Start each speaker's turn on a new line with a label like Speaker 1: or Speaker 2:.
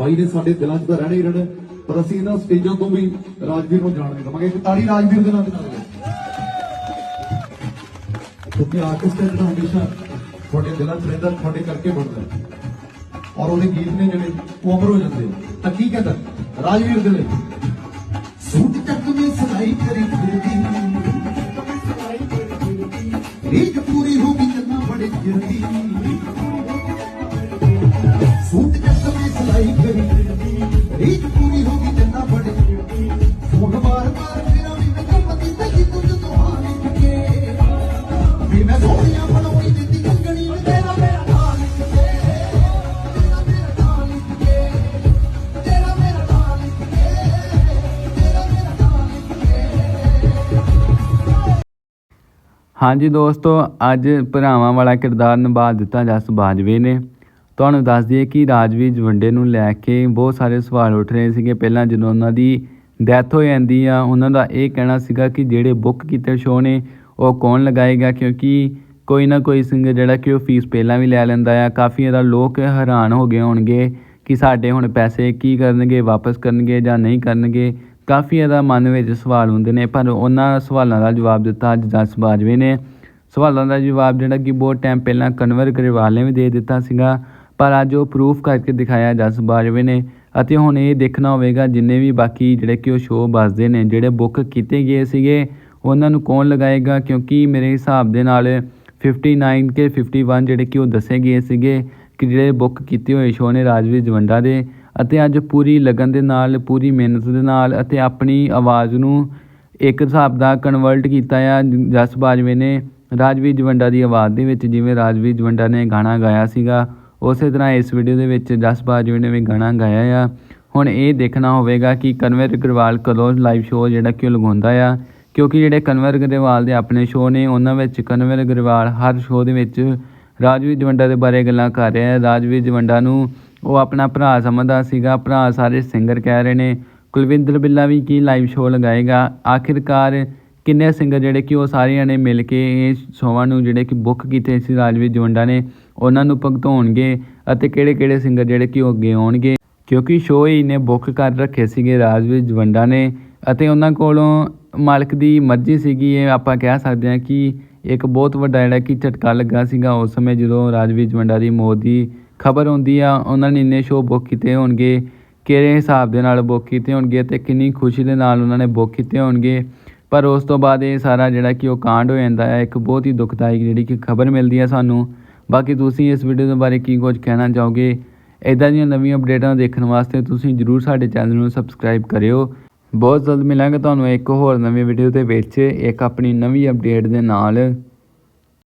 Speaker 1: ਬਾਈ ਨੇ ਸਾਡੇ ਦਿਲਾਂ 'ਚ ਤਾਂ ਰਹਿਣੇ ਹੀ ਰਹਿਣੇ ਪਰ ਅਸੀਂ ਇਹਨਾਂ ਸਟੇਜਾਂ ਤੋਂ ਵੀ ਰਾਜਵੀਰ ਨੂੰ ਜਾਣਦੇ ਕਰਾਂਗੇ ਇੱਕ ਤਾੜੀ ਰਾਜਵੀਰ ਦੇ ਨਾਲ ਦੇ ਨਾਲ ਕਿਉਂਕਿ ਆਰਟਿਸਟ ਹੈ ਜਿਹੜਾ ਹਮੇਸ਼ਾ ਤੁਹਾਡੇ ਦਿਲਾਂ 'ਚ ਰਹਿੰਦਾ ਤੁਹਾਡੇ ਕਰਕੇ ਬਣਦਾ। ਔਰ ਉਹਦੇ ਗੀਤ ਨੇ ਜਿਹੜੇ ਉਹ ਅਮਰ ਹੋ ਜਾਂਦੇ। ਤਾਂ ਕੀ ਕਹਿੰਦਾ? ਰਾਜਵੀਰ ਦੇ ਲਈ।
Speaker 2: ਸੂਟ ਚੱਕ ਮੇ ਸਲਾਈ ਕਰੀ ਫਿਰਦੀ। ਰੀਤ ਪੂਰੀ ਹੋ ਗਈ ਜੰਨਾ ਬੜੇ ਫਿਰਦੀ
Speaker 3: ਹਾਂਜੀ ਦੋਸਤੋ, ਅੱਜ ਭਰਾਵਾਂ ਵਾਲਾ ਕਿਰਦਾਰ ਨਿਭਾ ਦਿੱਤਾ ਜਸ ਬਾਜਵੇ ਨੇ। ਤੁਹਾਨੂੰ ਦੱਸ ਦਈਏ ਕਿ ਰਾਜਵੀਰ ਜਵੰਡੇ ਨੂੰ ਲੈ ਕੇ ਬਹੁਤ ਸਾਰੇ ਸਵਾਲ ਉੱਠ ਰਹੇ ਸੀਗੇ। ਪਹਿਲਾਂ ਜਦੋਂ ਉਹਨਾਂ ਦੀ ਡੈਥ ਹੋ ਜਾਂਦੀ ਆ, ਉਹਨਾਂ ਦਾ ਇਹ ਕਹਿਣਾ ਸੀਗਾ ਕਿ ਜਿਹੜੇ ਬੁੱਕ ਕੀਤੇ ਸ਼ੋਅ ਨੇ, ਉਹ ਕੌਣ ਲਗਾਏਗਾ? ਕਿਉਂਕਿ ਕੋਈ ਨਾ ਕੋਈ ਸਿੰਗਰ ਜਿਹੜਾ ਕਿ ਉਹ ਫੀਸ ਪਹਿਲਾਂ ਵੀ ਲੈ ਲੈਂਦਾ ਆ। ਕਾਫੀ ਇਹਦਾ ਲੋਕ ਹੈਰਾਨ ਹੋ ਗਏ ਹੋਣਗੇ ਕਿ ਸਾਡੇ ਹੁਣ ਪੈਸੇ ਕੀ ਕਰਨਗੇ, ਵਾਪਸ ਕਰਨਗੇ ਜਾਂ ਨਹੀਂ ਕਰਨਗੇ। ਕਾਫੀ ਇਹਦਾ ਮਨ ਵਿੱਚ ਸਵਾਲ ਹੁੰਦੇ ਨੇ, ਪਰ ਉਹਨਾਂ ਸਵਾਲਾਂ ਦਾ ਜਵਾਬ ਦਿੱਤਾ ਅੱਜ ਜਸ ਬਾਜਵੇ ਨੇ। ਸਵਾਲਾਂ ਦਾ ਜਵਾਬ ਜਿਹੜਾ ਕਿ ਬਹੁਤ ਟਾਈਮ ਪਹਿਲਾਂ ਕਨਵਰ ਗਰੇਵਾਲ ਨੇ ਵੀ ਦੇ ਦਿੱਤਾ ਸੀਗਾ, ਪਰ ਅੱਜ ਉਹ ਪ੍ਰੂਫ ਕਰਕੇ ਦਿਖਾਇਆ ਜਸ ਬਾਜਵੇ ਨੇ ਅਤੇ ਹੁਣ ਇਹ ਦੇਖਣਾ ਹੋਵੇਗਾ ਜਿੰਨੇ ਵੀ ਬਾਕੀ ਜਿਹੜੇ ਕਿ ਉਹ ਸ਼ੋਅ ਵੱਜਦੇ ਨੇ, ਜਿਹੜੇ ਬੁੱਕ ਕੀਤੇ ਗਏ ਸੀਗੇ, ਉਹਨਾਂ ਨੂੰ ਕੌਣ ਲਗਾਏਗਾ? ਕਿਉਂਕਿ ਮੇਰੇ ਹਿਸਾਬ ਦੇ ਨਾਲ 59 ਕੇ 51 ਜਿਹੜੇ ਕਿ ਉਹ ਦੱਸੇ ਗਏ ਸੀਗੇ ਕਿ ਜਿਹੜੇ ਬੁੱਕ ਕੀਤੇ ਹੋਏ ਸ਼ੋਅ ਨੇ ਰਾਜਵੀਰ ਜਵੰਡਾ ਦੇ ਅਤੇ ਅੱਜ ਪੂਰੀ ਲਗਨ ਦੇ ਨਾਲ, ਪੂਰੀ ਮਿਹਨਤ ਦੇ ਨਾਲ ਅਤੇ ਆਪਣੀ ਆਵਾਜ਼ ਨੂੰ ਇੱਕ ਹਿਸਾਬ ਦਾ ਕਨਵਰਟ ਕੀਤਾ ਆ। ਜਸ ਬਾਜਵੇ ਨੇ ਰਾਜਵੀਰ ਜਵੰਡਾ ਦੀ ਆਵਾਜ਼ ਦੇ ਵਿੱਚ ਜਿਵੇਂ ਰਾਜਵੀਰ ਜਵੰਡਾ ਨੇ ਗਾਣਾ ਗਾਇਆ ਸੀਗਾ, ਉਸੇ ਤਰ੍ਹਾਂ ਇਸ ਵੀਡੀਓ ਦੇ ਵਿੱਚ ਜਸ ਬਾਜਵੇ ਨੇ ਵੀ ਗਾਣਾ ਗਾਇਆ ਆ। ਹੁਣ ਇਹ ਦੇਖਣਾ ਹੋਵੇਗਾ ਕਿ ਕਨਵਰ ਅਗਰਵਾਲ ਕਦੋਂ ਲਾਈਵ ਸ਼ੋਅ ਜਿਹੜਾ ਕਿ ਲਗਾਉਂਦਾ ਆ, ਕਿਉਂਕਿ ਜਿਹੜੇ ਕਨਵਰ ਅਗਰਵਾਲ ਦੇ ਆਪਣੇ ਸ਼ੋਅ ਨੇ, ਉਹਨਾਂ ਵਿੱਚ ਕਨਵਰ ਅਗਰਵਾਲ ਹਰ ਸ਼ੋਅ ਦੇ ਵਿੱਚ ਰਾਜਵੀਰ ਜਵੰਡਾ ਦੇ ਬਾਰੇ ਗੱਲਾਂ ਕਰ ਰਿਹਾ ਹੈ। ਰਾਜਵੀਰ ਜਵੰਡਾ ਨੂੰ ਉਹ ਆਪਣਾ ਭਰਾ ਸਮਝਦਾ ਸੀਗਾ। ਭਰਾ ਸਾਰੇ ਸਿੰਗਰ ਕਹਿ ਰਹੇ ਨੇ, ਕੁਲਵਿੰਦਰ ਬਿੱਲਾ ਵੀ ਕੀ ਲਾਈਵ ਸ਼ੋਅ ਲਗਾਏਗਾ? ਆਖਿਰਕਾਰ ਕਿੰਨੇ ਸਿੰਗਰ ਜਿਹੜੇ ਕਿ ਉਹ ਸਾਰਿਆਂ ਨੇ ਮਿਲ ਕੇ ਇਹ ਸ਼ੋਆਂ ਨੂੰ ਜਿਹੜੇ ਕਿ ਬੁੱਕ ਕੀਤੇ ਸੀ ਰਾਜਵੀਰ ਜਵੰਡਾ ਨੇ, ਉਹਨਾਂ ਨੂੰ ਭੁਗਤਾਉਣਗੇ ਅਤੇ ਕਿਹੜੇ ਕਿਹੜੇ ਸਿੰਗਰ ਜਿਹੜੇ ਕਿ ਉਹ ਅੱਗੇ ਆਉਣਗੇ? ਕਿਉਂਕਿ ਸ਼ੋਅ ਹੀ ਨੇ ਬੁੱਕ ਕਰ ਰੱਖੇ ਸੀਗੇ ਰਾਜਵੀਰ ਜਵੰਡਾ ਨੇ ਅਤੇ ਉਹਨਾਂ ਕੋਲੋਂ ਮਾਲਕ ਦੀ ਮਰਜ਼ੀ ਸੀਗੀ। ਇਹ ਆਪਾਂ ਕਹਿ ਸਕਦੇ ਹਾਂ ਕਿ ਇੱਕ ਬਹੁਤ ਵੱਡਾ ਜਿਹੜਾ ਕਿ ਝਟਕਾ ਲੱਗਾ ਸੀਗਾ ਉਸ ਸਮੇਂ ਜਦੋਂ ਰਾਜਵੀਰ ਜਵੰਡਾ ਦੀ ਮੌਤ ਦੀ ਖਬਰ ਆਉਂਦੀ ਆ, ਉਹਨਾਂ ਨੇ ਇੰਨੇ ਸ਼ੋਅ ਬੁੱਕ ਕੀਤੇ ਹੋਣਗੇ, ਕਿਹੜੇ ਹਿਸਾਬ ਦੇ ਨਾਲ ਬੁੱਕ ਕੀਤੇ ਹੋਣਗੇ ਅਤੇ ਕਿੰਨੀ ਖੁਸ਼ੀ ਦੇ ਨਾਲ ਉਹਨਾਂ ਨੇ ਬੁੱਕ ਕੀਤੇ ਹੋਣਗੇ। ਪਰ ਉਸ ਤੋਂ ਬਾਅਦ ਇਹ ਸਾਰਾ ਜਿਹੜਾ ਕਿ ਉਹ ਕਾਂਡ ਹੋ ਜਾਂਦਾ ਹੈ ਇੱਕ ਬਹੁਤ ਹੀ ਦੁਖਦਾਇਕ ਜਿਹੜੀ ਕਿ ਖਬਰ ਮਿਲਦੀ ਹੈ ਸਾਨੂੰ। ਬਾਕੀ ਤੁਸੀਂ ਇਸ ਵੀਡੀਓ ਦੇ ਬਾਰੇ ਕੀ ਕੁਝ ਕਹਿਣਾ ਚਾਹੋਗੇ? ਇਦਾਂ ਦੀਆਂ ਨਵੀਆਂ ਅਪਡੇਟਾਂ ਦੇਖਣ ਵਾਸਤੇ ਤੁਸੀਂ ਜਰੂਰ ਸਾਡੇ ਚੈਨਲ ਨੂੰ ਸਬਸਕ੍ਰਾਈਬ ਕਰਿਓ। ਬਹੁਤ ਜਲਦ ਮਿਲਾਂਗੇ ਤੁਹਾਨੂੰ ਇੱਕ ਹੋਰ ਨਵੀਂ ਵੀਡੀਓ ਦੇ ਵਿੱਚ, ਇੱਕ ਆਪਣੀ ਨਵੀਂ ਅਪਡੇਟ ਦੇ ਨਾਲ।